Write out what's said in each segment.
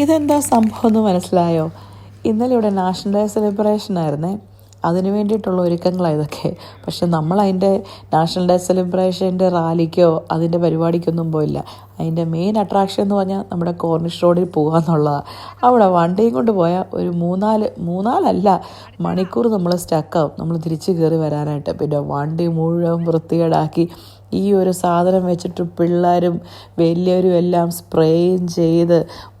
ഇതെന്താ സംഭവം എന്ന് മനസ്സിലായോ? ഇന്നലെ ഇവിടെ നാഷണൽ ഡേ സെലിബ്രേഷൻ ആയിരുന്നേ. അതിന് വേണ്ടിയിട്ടുള്ള ഒരുക്കങ്ങളാണ് ഇതൊക്കെ. പക്ഷെ നമ്മൾ അതിന്റെ നാഷണൽ ഡേ സെലിബ്രേഷന്റെ റാലിക്കോ അതിന്റെ പരിപാടിക്കൊന്നും പോയില്ല. അതിന്റെ മെയിൻ അട്രാക്ഷൻ എന്ന് പറഞ്ഞാൽ നമ്മുടെ കോർണിഷ് റോഡിൽ പോകുക എന്നുള്ളതാണ് അവിടെ വണ്ടിയും കൊണ്ട് പോയാൽ ഒരു മൂന്നാൽ മൂന്നാലല്ല മണിക്കൂർ നമ്മൾ സ്റ്റക്കാവും നമ്മൾ തിരിച്ച് കയറി വരാനായിട്ട്. പിന്നെ വണ്ടി മുഴുവൻ വൃത്തികേടാക്കി. ഈ ഒരു സാധനം വെച്ചിട്ട് പിള്ളേരും വലിയവരും എല്ലാം സ്പ്രേയും ചെയ്ത്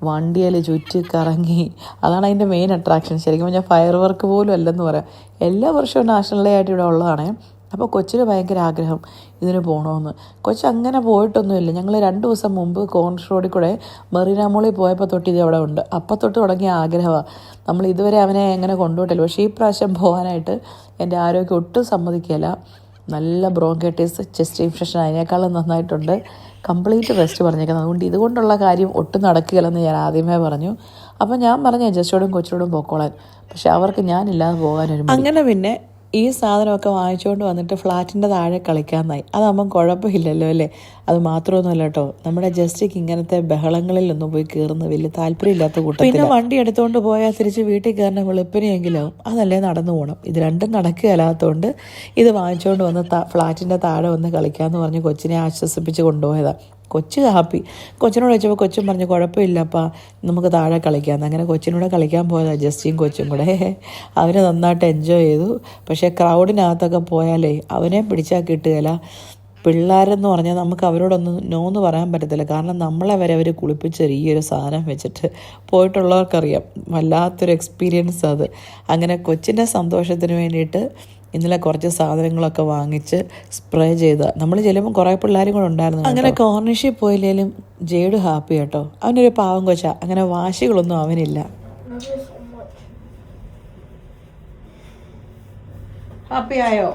വണ്ടിയിൽ ചുറ്റി കറങ്ങി അതാണ് അതിന്റെ മെയിൻ അട്രാക്ഷൻ ശരിക്കും പറഞ്ഞാൽ ഫയർ വർക്ക് പോലും അല്ലെന്ന് പറയാം. എല്ലാ വർഷവും നാഷണൽ ഡേ ആയിട്ട് ഇവിടെ ഉള്ളതാണ്. അപ്പോൾ കൊച്ചിന് ഭയങ്കര ആഗ്രഹം ഇതിന് പോകണമെന്ന് കൊച്ചു അങ്ങനെ പോയിട്ടൊന്നുമില്ല. ഞങ്ങൾ രണ്ട് ദിവസം മുമ്പ് കോൺസ് റോഡിൽ കൂടെ മെറീന മോളിൽ പോയപ്പോൾ തൊട്ട് ഇത് അവിടെ ഉണ്ട്. അപ്പം തൊട്ട് തുടങ്ങിയ ആഗ്രഹമാണ് നമ്മൾ ഇതുവരെ അവനെ എങ്ങനെ കൊണ്ടുപോയിട്ടില്ല പക്ഷേ ഈ പ്രാവശ്യം പോകാനായിട്ട് എന്റെ ആരോഗ്യം ഒട്ടും സമ്മതിക്കില്ല നല്ല ബ്രോങ്കൈറ്റിസ് ചെസ്റ്റ് ഇൻഫെക്ഷൻ അതിനേക്കാളും നന്നായിട്ടുണ്ട്. കംപ്ലീറ്റ് റെസ്റ്റ് പറഞ്ഞേക്കുന്നത് അതുകൊണ്ട് ഇതുകൊണ്ടുള്ള കാര്യം ഒട്ടും നടക്കുകയില്ലെന്ന് ഞാൻ ആദ്യമേ പറഞ്ഞു. അപ്പോൾ ഞാൻ പറഞ്ഞു ജസ്റ്റോടും കൊച്ചിനോടും പോക്കോളാൻ. പക്ഷെ അവർക്ക് ഞാനില്ലാതെ പോകാനൊരു അങ്ങനെ പിന്നെ ഈ സാധനമൊക്കെ വാങ്ങിച്ചുകൊണ്ട് വന്നിട്ട് ഫ്ലാറ്റിന്റെ താഴെ കളിക്കാമെന്നായി അതാകുമ്പം കുഴപ്പമില്ലല്ലോ അല്ലേ? അത് മാത്രമൊന്നുമല്ല കേട്ടോ നമ്മുടെ ജസ്റ്റിക്ക് ഇങ്ങനത്തെ ബഹളങ്ങളിലൊന്നും പോയി കയറുന്ന വലിയ താല്പര്യമില്ലാത്ത കൂട്ടം പിന്നെ വണ്ടി എടുത്തുകൊണ്ട് പോയാൽ തിരിച്ച് വീട്ടിൽ കയറുന്ന വെളുപ്പിനെയെങ്കിലും അതല്ലേ നടന്നു പോകണം ഇത് രണ്ടും നടക്കുകയല്ലാത്തതുകൊണ്ട് ഇത് വാങ്ങിച്ചുകൊണ്ട് വന്ന് ഫ്ലാറ്റിന്റെ താഴെ വന്ന് കളിക്കാമെന്ന് പറഞ്ഞ് കൊച്ചിനെ ആശ്വസിപ്പിച്ച് കൊണ്ടുപോയതാണ് കൊച്ചു ഹാപ്പി കൊച്ചിനോട് ചോദിച്ചപ്പോൾ കൊച്ചും പറഞ്ഞു കുഴപ്പമില്ലപ്പാ നമുക്ക് താഴെ കളിക്കാം അങ്ങനെ കൊച്ചിനോട് കളിക്കാൻ പോയതാണ് ജസ്റ്റിയും കൊച്ചും കൂടെ. അവർ നന്നായിട്ട് എൻജോയ് ചെയ്തു. പക്ഷേ ക്രൗഡിനകത്തൊക്കെ പോയാലേ അവനെ പിടിച്ചാൽ കിട്ടുകയില്ല പിള്ളേരെന്ന് പറഞ്ഞാൽ നമുക്ക് അവരോടൊന്നും നോ എന്ന് പറയാൻ പറ്റത്തില്ല. കാരണം നമ്മളെ വരെ അവർ കുളിപ്പിച്ച ഈ ഒരു സാധനം വെച്ചിട്ട് പോയിട്ടുള്ളവർക്കറിയാം. വല്ലാത്തൊരു എക്സ്പീരിയൻസ് അത്. അങ്ങനെ കൊച്ചിന്റെ സന്തോഷത്തിന് വേണ്ടിയിട്ട് ഇന്നലെ കുറച്ച് സാധനങ്ങളൊക്കെ വാങ്ങിച്ച് സ്പ്രേ ചെയ്ത. നമ്മൾ ചെല്ലുമ്പോൾ കുറേ പിള്ളേരും കൂടെ ഉണ്ടായിരുന്നു അങ്ങനെ കോർണിഷിൽ പോയില്ലേലും ജേഡ് ഹാപ്പി കേട്ടോ. അവനൊരു പാവം കൊച്ച. അങ്ങനെ വാശികളൊന്നും അവനില്ല. ഹാപ്പി ആയോ?